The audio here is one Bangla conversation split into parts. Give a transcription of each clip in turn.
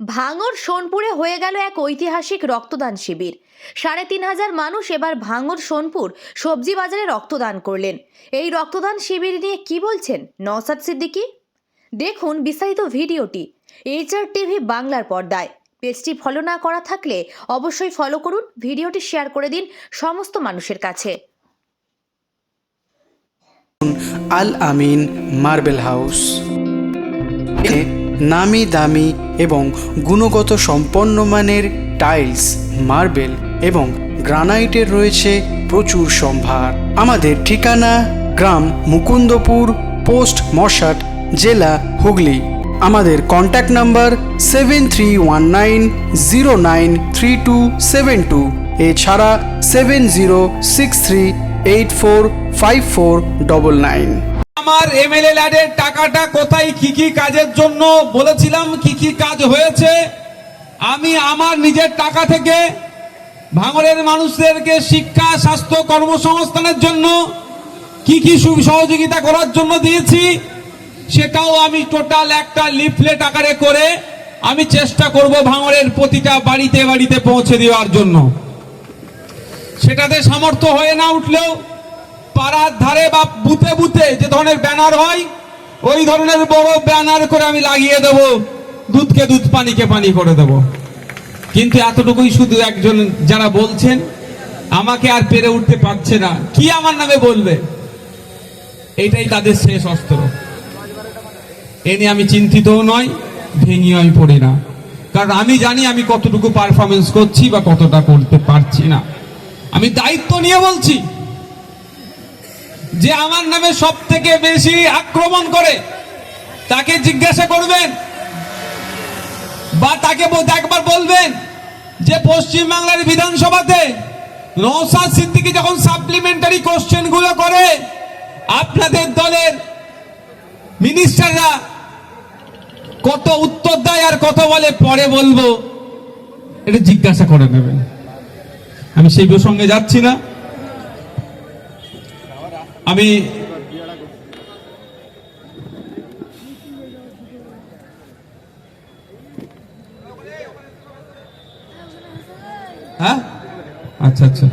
ভাঙর সোনপুরে হয়ে গেল এক ঐতিহাসিক রক্তদান শিবির। সাড়ে তিন হাজার মানুষ এবার ভাঙর সোনপুর সবজি বাজারে রক্তদান করলেন। এই রক্তদান শিবির নিয়ে কি বলছেন নওসাদ সিদ্দিকী? দেখুন বিস্তারিত ভিডিওটি এইচআর টিভি বাংলার পর্দায়। পেজটি ফলো না করা থাকলে অবশ্যই ফলো করুন, ভিডিওটি শেয়ার করে দিন সমস্ত মানুষের কাছে। Al Amin marble house. নামি দামি এবং গুণগত সম্পন্ন মানের টাইলস, মার্বেল এবং গ্রানাইটের রয়েছে প্রচুর সম্ভার। আমাদের ঠিকানা গ্রাম মুকুন্দপুর, পোস্ট মশাট, জেলা হুগলি। আমাদের contact number seven three one nine zero nine three two seven two এছাড়া seven zero six three eight four five four double nine আমার এমএলএ ল্যাডের টাকাটা কোথায়, কি কি কাজের জন্য বলেছিলাম, কি কি কাজ হয়েছে, আমি আমার নিজের টাকা থেকে ভাঙরের মানুষদেরকে শিক্ষা, স্বাস্থ্য, কর্মসংস্থানের জন্য কি কি সহযোগিতা করার জন্য দিয়েছি, সেটাও আমি টোটাল একটা লিফলেট আকারে করে আমি চেষ্টা করব ভাঙড়ের প্রতিটা বাড়িতে বাড়িতে পৌঁছে দেওয়ার জন্য। সেটাতে সামর্থ্য হয়ে না উঠলেও পাড়ার ধারে বা বুতে বুতে যে ধরনের ব্যানার হয়, ওই ধরনের বড় ব্যানার করে আমি লাগিয়ে দেব। দুধকে দুধ, পানিকে পানি করে দেব। কিন্তু এতটুকুই শুধু একজন যারা বলছেন, আমাকে আর পেরে উঠতে পারছে না। কি আমার নামে বলবে? এটাই তাদের শেষ অস্ত্র। এ নিয়ে আমি চিন্তিতও নয় ভেঙে আমি পড়ি না। কারণ আমি জানি আমি কতটুকু পারফরমেন্স করছি বা কতটা করতে পারছি না। আমি দায়িত্ব নিয়ে বলছি। যে আমার নামে সব থেকে বেশি আক্রমণ করে, তাকে জিজ্ঞাসা করবেন বা তাকে একবার বলবেন যে পশ্চিম বাংলার বিধানসভাতে নৌসাদ সিদ্দিকি যখন সাপ্লিমেন্টারি কোশ্চেনগুলো করে, আপনাদের দলের মিনিস্টাররা কত উত্তর দেয় আর কত বলে, পরে বলব। এটা জিজ্ঞাসা করে নেবেন। আমি সেই প্রসঙ্গে যাচ্ছি না। আমি হ্যাঁ? আচ্ছা আচ্ছা।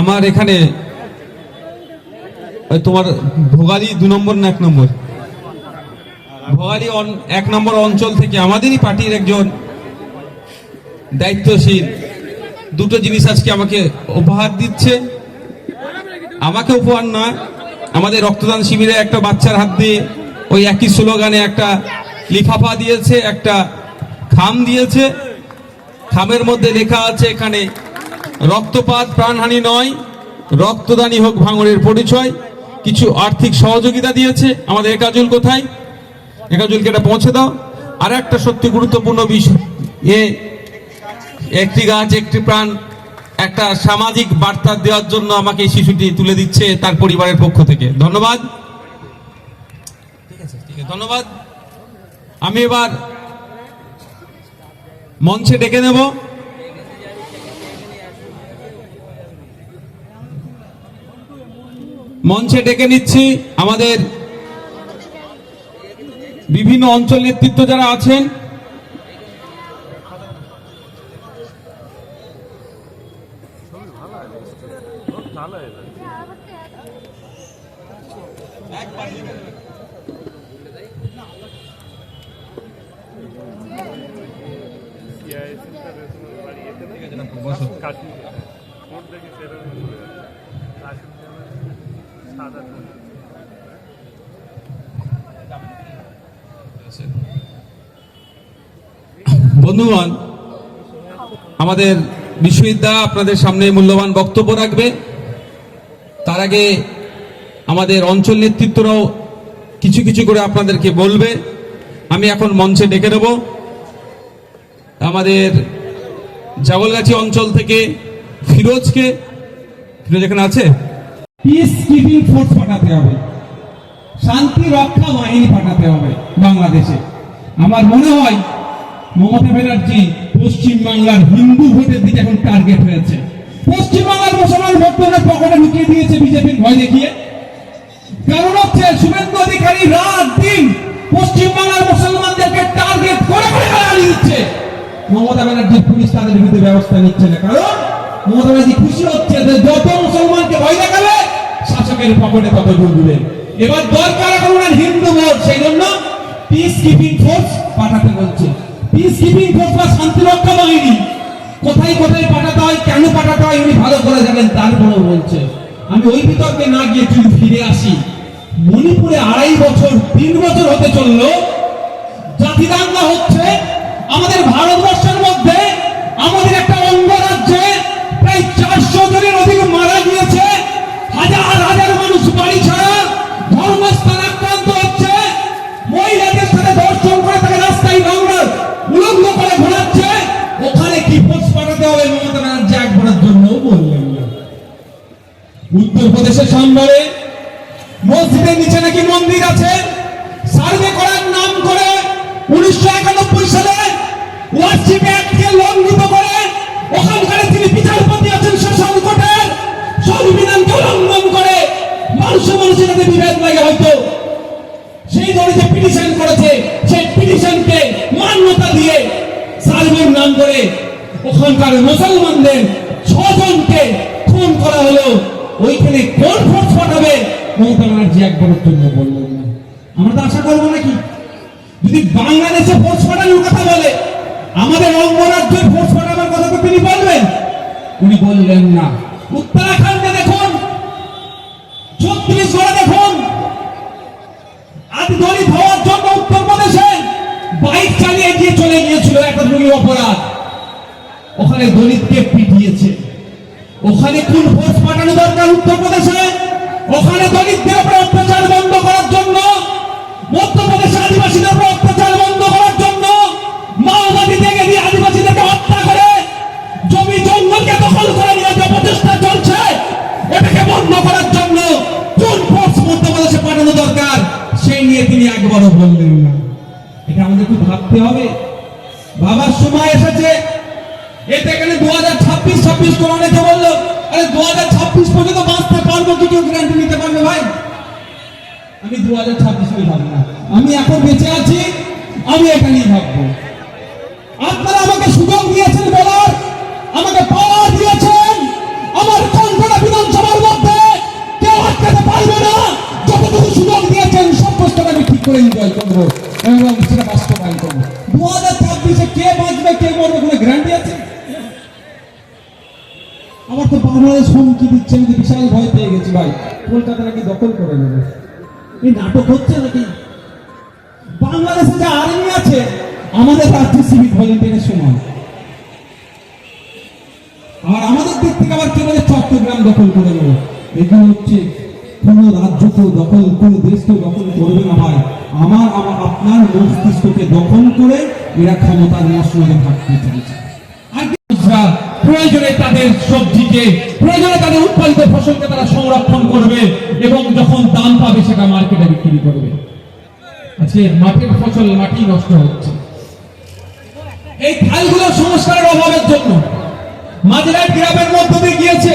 আমার এখানে তোমার ভোগালী দু নম্বর না এক নম্বর? ভোগালী এক নম্বর অঞ্চল থেকে আমাদেরই পার্টির একজন দায়িত্বশীল। দুটো জিনিস আজকে আমাকে উপহার দিচ্ছে। আমাকে উপহার না আমাদের রক্তদান শিবিরে একটা বাচ্চার হাত দিয়ে ওই একই স্লোগানে একটা লিফাফা দিয়েছে, একটা খাম দিয়েছে। খামের মধ্যে লেখা আছে এখানে, রক্তপাত প্রাণহানি নয়, রক্তদানই হোক ভাঙরের পরিচয়। কিছু আর্থিক সহযোগিতা দিয়েছে। আমাদের একাজুল কোথায়? একাজুলকে এটা পৌঁছে দাও। আর একটা সত্যি গুরুত্বপূর্ণ বিষয়, এ একটি গাছ, একটি প্রাণ একটা সামাজিক বার্তা দেওয়ার জন্য আমাকে এই শিশুটি তুলে দিচ্ছে তার পরিবারের পক্ষ থেকে। ধন্যবাদ। ধন্যবাদ। আমি এবার মঞ্চে ডেকে নেব। মঞ্চে ডেকে নিচ্ছি আমাদের বিভিন্ন অঞ্চল নেতৃত্ব যারা আছেন বসো। বন্ধুগণ আমাদের বিশ্ববিদ্যালয় আপনাদের সামনে মূল্যবান বক্তব্য রাখবে। তার আগে আমাদের অঞ্চল নেতৃত্বরাও কিছু কিছু করে আপনাদেরকে বলবে। আমি এখন মঞ্চে ডেকে দেব আমাদের জাগলগাছি অঞ্চল থেকে ফিরোজকে। ফিরোজ এখানে আছে? পিস কিপিং ফোর্স পাঠাতে হবে। শান্তি রক্ষা বাহিনী পাঠাতে হবে বাংলাদেশে। আমার মনে হয় মমতা ব্যানার্জি পশ্চিম বাংলার হিন্দু ভোটের দিকে এখন টার্গেট হয়েছে। পশ্চিম বাংলার মুসলমান ভোটদের পকেটে ঢুকিয়ে দিয়েছে বিজেপির ভয় দেখিয়ে। কারণ হচ্ছে শুভেন্দু অধিকারী রাত দিন পশ্চিম বাংলার মুসলমানদেরকে টার্গেট করে করে গালাগালি দিচ্ছে। মমতা ব্যানার্জির পুলিশ তাদের বিরুদ্ধে ব্যবস্থা নিচ্ছে না। কারণ মমতা ব্যানার্জি খুশি হচ্ছে যে যত মুসলমানকে ভয় দেখাবে, শাসকের পকেটে তত ঢুকবে এবার দরকার এখন ওনার হিন্দু ভোট সেই জন্য পিস কিপিং ফোর্স পাঠাতে বলছে। পিস কিপিং ফোর্স বা শান্তিরক্ষা বাহিনী। কোথায় কোথায় পাঠাতে হয়, কেন পাঠাতে হয়, উনি ভালো করে জানেন, তারপরেও বলছে। আমি ওই বিতর্কে না গিয়ে যদি ফিরে আসি। মণিপুরে আড়াই বছর, তিন বছর হতে চলল। জাতিদাঙ্গা হচ্ছে আমাদের ভারতবর্ষের মধ্যে, আমাদের একটা অঙ্গরাজ্যে প্রায় চারশো জনের অধিক মারা গিয়েছে। হাজার হাজার মানুষ বাড়ি ছাড়া ধর্মস্থান আক্রান্ত হচ্ছে। মহিলাদের সাথে দর্শন করে তাকে রাস্তায় নোংরা উলঙ্গ করে ঘোরাচ্ছে। ওখানে কি ফোর্স পাঠাতে হবে মমতা ব্যানার্জি একবারের জন্য বললেন উত্তরপ্রদেশের সাম্বারে মসজিদের নিচে নাকি মন্দির আছে? সার্ভে করার নাম করে উনিশশো একানব্বই সালে করে। ওখানকার তিনি আছেন করে। লাগে হয়তো। সেই যে করেছে। সেই মান্যতা দিয়ে নাম করে ওখানকার মুসলমানদের ছজনকে খুন করা হলো। ওইখানে কোন ফোর্স পাঠাবে মমতা ব্যানার্জি একবারের জন্য বললেন না। আমরা তো আশা করব নাকি? যদি বাংলাদেশে ফোর্স পাঠানোর কথা বলে, আমাদের অঙ্গরাজ্যের ফোর্স পাঠানোর কথা তো তিনি বলবেন। উনি বললেন না। উত্তরাখণ্ডে দেখুন, ছত্তিশগড়ে দেখুন আজ দলিত হওয়ার জন্য উত্তরপ্রদেশে বাইক চালিয়ে গিয়ে চলে গিয়েছিল একটা অপরাধ। ওখানে দলিতকে পিটিয়েছে। ওখানে কোন ফোর্স পাঠানো দরকার উত্তরপ্রদেশে। ওখানে দলিতদের উপরে অত্যাচার বন্ধ করার জন্য মধ্যপ্রদেশে আদিবাসীদের উপরে অত্যাচার বন্ধ করার জন্য, মাওবাদী থেকে দিয়ে আদিবাসীদেরকে হত্যা করে, জমি জঙ্গলকে দখল করে নিয়ে যে প্রচেষ্টা চলছে, এটাকে বন্ধ করার জন্য কোন ফোর্স মধ্যপ্রদেশে পাঠানো দরকার। সেই নিয়ে তিনি একবারও বললেন না। এটা আমাদের খুব ভাবতে হবে। ভাবার সময় এসেছে। এতে এখানে দু হাজার ছাব্বিশ ছাব্বিশ করে অনেকে বলল আরে দু হাজার ছাব্বিশ পর্যন্ত বাঁচতে পারব কি কেউ গ্যারান্টি নিতে পারবে ভাই? আমি দু হাজার ছাব্বিশ ভাবি না। আমি এখন বেঁচে আছি, আমি এটা নিয়ে ভাববো। আপনারা আমাকে সুযোগ দিয়েছেন বলার, আমাকে পাওয়ার দিয়েছেন। আমার কণ্ঠটা বিধানসভার মধ্যে কেউ আটকাতে পারবে না। যতটুকু সুযোগ দিয়েছেন প্রশ্নটা আমি ঠিক করে এনজয় করব এবং সেটা বাস্তবায়ন করব। দু হাজার ছাব্বিশে কে বাঁচবে, কে মরবে কোনো গ্যারান্টি আছে? আমার তো বাংলাদেশ হুমকি দিচ্ছে, আমি বিশাল ভয় পেয়ে গেছি ভাই। কলকাতা নাকি দখল করে নেবে? এই নাটক হচ্ছে নাকি? বাংলাদেশে যে আর্মি আছে, আমাদের রাজ্যে সিভিক ভলেন্টিয়ারের সমান আর আমাদের দিক থেকে আবার কি বলে চট্টগ্রাম দখল করে নেবে? এগুলো হচ্ছে কোন রাজ্যকেও দখল, কোন দেশকেও দখল করবে না ভাই। আমার আমার, আপনার মস্তিষ্ককে দখল করে এরা ক্ষমতার মশলাকে থাকতে চাইছে। প্রয়োজনে তাদের সবজিকে, প্রয়োজনে তাদের উৎপাদিত ফসলকে তারা সংরক্ষণ করবে এবং যখন দাম পাবে সেটা মার্কেটে বিক্রি করবে। আজকে মাঠের ফসল মাটি নষ্ট হচ্ছে। এই খালগুলো সংস্কারের অভাবের জন্য মাঝরাট গ্রামের মধ্য দিয়ে গিয়েছে।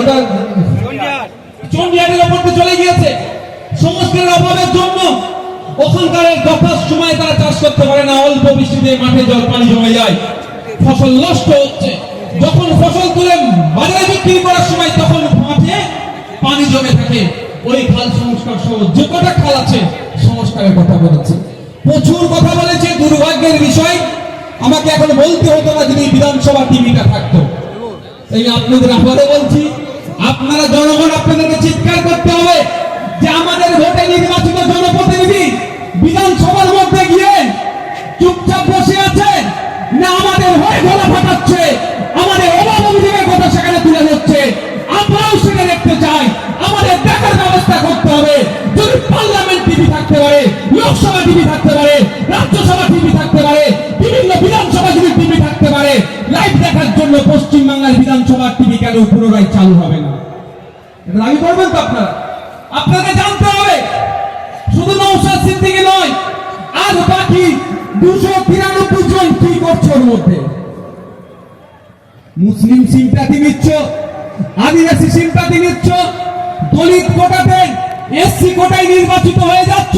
ওটা চন্ডিয়ারের ওপর চলে গিয়েছে। সংস্কারের অভাবের জন্য ওখানকার দফার সময় তারা চাষ করতে পারে না, অল্প বৃষ্টিতে মাঠে জল পানি জমে যায়। ফসল নষ্ট হচ্ছে। যখন ফসল তুলে বাজারে বিক্রি করার সময় তখন মাঠে পানি জমে থাকে। ওই খাল সংস্কার সহ যে কটা খাল আছে, সংস্কারের কথা বলেছে। প্রচুর কথা বলেছে, দুর্ভাগ্যের বিষয়। আমাকে এখন বলতে হতো না যদি বিধানসভা টিভিটা থাকতো। এই আপনাদের আবারও বলছি, আপনারা জনগণ, আপনাদেরকে চিৎকার করতে হবে যে আমাদের ভোটে নির্বাচিত জনপ্রতিনিধি বিধানসভার মধ্যে গিয়ে চুপচাপ টিভি থাকতে পারে, রাজ্যসভা টিভি থাকতে পারে, বিভিন্ন বিধানসভা যদি টিভি থাকতে পারে লাইভ দেখার জন্য পশ্চিম বাংলার বিধানসভার টিভি কেন পুনরায় চালু হবে না? দাবি করবেন তো আপনারা? আপনাকে জানতে হবে, শুধু নৌসাদ সিদ্দিকী নয়, আর বাকি দুশো তিরানব্বই জন কি করছে ওর মধ্যে? মুসলিম সিম্পাতি নিচ্ছ, আদিবাসী সিম্পাতি নিচ্ছ, দলিত কোটাতে এসসি কোটায় নির্বাচিত হয়ে যাচ্ছ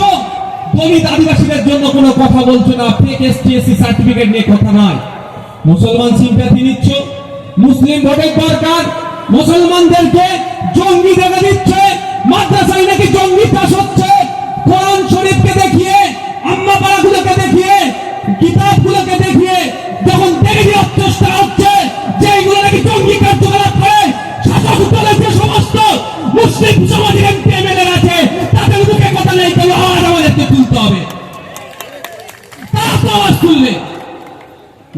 দলিত আদিবাসীদের জন্য কোনো কথা বলছো না ফেক এসটি এসসি সার্টিফিকেট নিয়ে কথা নয় মুসলমান সিম্পাতি নিচ্ছ, মুসলিম ভোটের দরকার, মুসলমানদেরকে জঙ্গি দেখা দিচ্ছে, মাদ্রাসায় নাকি জঙ্গি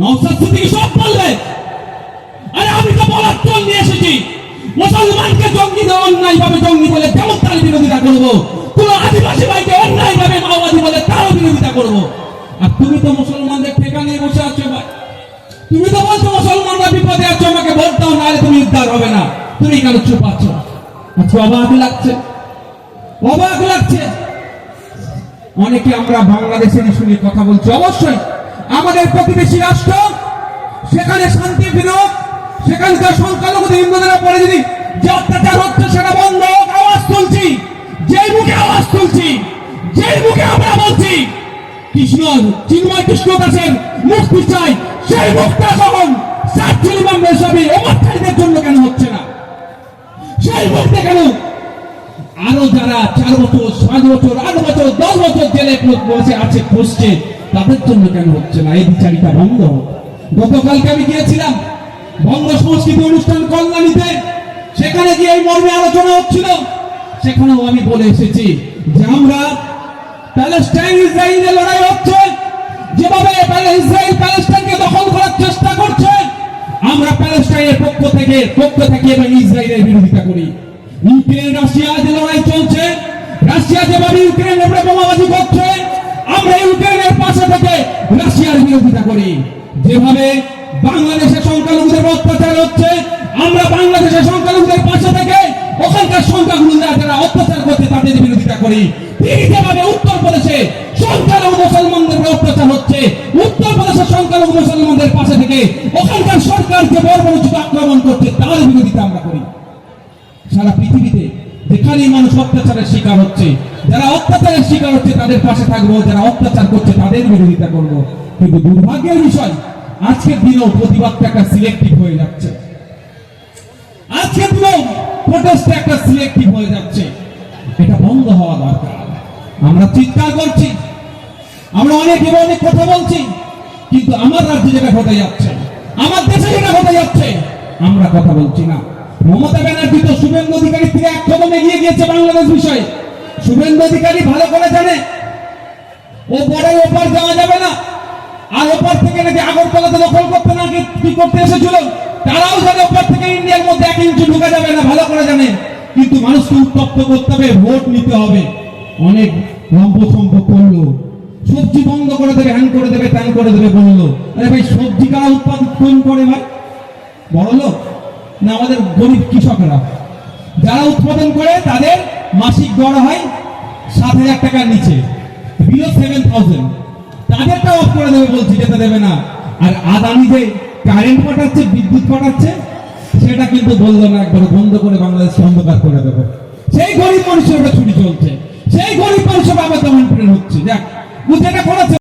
নওসাদ সিদ্দিকী সব বলবে। আরে আমি তো বলার নিয়ে এসেছি। মুসলমানকে জঙ্গি দেওয়া অন্যায় ভাবে জঙ্গি বলে যেমন তার বিরোধিতা করব। কোন আদিবাসী ভাইকে অন্যায় ভাবে মাওবাদী বলে তারও বিরোধিতা করব। আর তুমি তো মুসলমানদের ঠেকা নিয়ে বসে আছো ভাই। তুমি তো বলছো মুসলমানরা বিপদে আছো, আমাকে ভোট দাও, নাহলে তুমি উদ্ধার হবে না। তুমি কেন চুপ আছো? আজকে অবাক লাগছে। অবাক লাগছে। অনেকে আমরা বাংলাদেশের নিয়ে কথা বলছি। অবশ্যই। আমাদের প্রতিবেশী রাষ্ট্র, সেখানে শান্তি ফিরুক, সেখানকার সংখ্যালঘু হিন্দুদের উপরে যদি যে অত্যাচার হচ্ছে সেটা বন্ধ আওয়াজ তুলছি। যেই মুখে আওয়াজ তুলছি, যেই মুখে আমরা বলছি, কৃষ্ণ, চিন্ময় কৃষ্ণ দাসের মুক্তি চাই সেই মুক্তা সাতচুল বাম্বের সবই অমরকারীদের জন্য কেন হচ্ছে না? সেই মুক্তি কেন? আরও যারা চার বছর, পাঁচ বছর, আট বছর, দশ বছর জেলে বসে আছে বসছে তাদের জন্য কেন হচ্ছে না? এই বিচারিতা বন্ধ গতকালকে আমি গিয়েছিলাম বঙ্গ সংস্কৃতি অনুষ্ঠান কল্যাণীতে। সেখানে গিয়ে এই মর্মে আলোচনা হচ্ছিল। সেখানেও আমি বলে এসেছি যে আমরা প্যালেস্টাইন ইসরায়েলের লড়াই হচ্ছে। যেভাবে ইসরায়েল প্যালেস্টাইনকে দখল করার চেষ্টা করছে, আমরা প্যালেস্টাইনের পক্ষ থেকে পক্ষ থেকে এবং ইসরায়েলের বিরোধিতা করি। ইউক্রেন রাশিয়া যে লড়াই চলছে, রাশিয়া যেভাবে ইউক্রেনের উপরে বোমাবাজি করছে করি। যেভাবে বাংলাদেশের সংখ্যালঘুদের অত্যাচার হচ্ছে, আমরা বাংলাদেশের সংখ্যালঘুদের পাশে থেকে ওখানকার সংখ্যাগুলোরা যারা অত্যাচার করছে, তাদের বিরোধিতা করি। সংখ্যালঘু মুসলমানদের অত্যাচার হচ্ছে সংখ্যালঘু মুসলমানদের পাশে থেকে ওখানকার সরকার যে বর্বরোচিত আক্রমণ করছে, তার বিরোধিতা আমরা করি। সারা পৃথিবীতে মানুষ অত্যাচারের শিকার হচ্ছে, যারা অত্যাচারের শিকার হচ্ছে, তাদের পাশে থাকব, যারা অত্যাচার করছে, তাদের বিরোধিতা করব। কিন্তু দুর্ভাগ্যের বিষয়, আজকের দিনেও প্রতিবাদটা একটা সিলেক্টিভ হয়ে যাচ্ছে। আজকের দিনেও প্রোটেস্ট একটা সিলেক্টিভ হয়ে যাচ্ছে। এটা বন্ধ হওয়া দরকার। আমরা চিৎকার করছি, আমরা অনেক অনেক কথা বলছি, কিন্তু আমার রাজ্যে যেটা ঘটে যাচ্ছে, আমার দেশে যেটা ঘটে যাচ্ছে, আমরা কথা বলছি না। মমতা ব্যানার্জি তো শুভেন্দু অধিকারী থেকে এক কদম এগিয়ে গিয়েছে বাংলাদেশ বিষয়ে। শুভেন্দু অধিকারী ভালো করে জানে, ও বড় ওপার যাওয়া যাবে না। আর ওপার থেকে নাকি আগরতলাতে দখল করতে নাকি কি করতে এসেছিল? তারাও জানে ওপার থেকে ইন্ডিয়ার মধ্যে এক ইঞ্চি ঢুকা যাবে না, ভালো করে জানে। কিন্তু মানুষকে উত্তপ্ত করতে হবে, ভোট নিতে হবে। অনেক লম্পসম্প করল। সবজি বন্ধ করে দেবে, হ্যান করে দেবে, ত্যান করে দেবে বলল। আরে ভাই, সবজি কারা উৎপাদন করে ভাই? বড় লোক? না, আমাদের গরিব কৃষকরা। যারা উৎপাদন করে, তাদের মাসিক গড় হয় সাত হাজার টাকার নিচে। বিলো সেভেন থাউজেন্ড তাদেরটা অফ করে দেবে বলছি যেতে দেবে না। আর আদানি যে কারেন্ট পাঠাচ্ছে, বিদ্যুৎ পাঠাচ্ছে, সেটা কিন্তু বলল না, একবার বন্ধ করে বাংলাদেশ অন্ধকার করে দেবে। সেই গরিব মানুষের ওটা ছুটি চলছে। সেই গরিব মানুষের বাবা তেমন হচ্ছে। দেখ বুঝে এটা করেছে।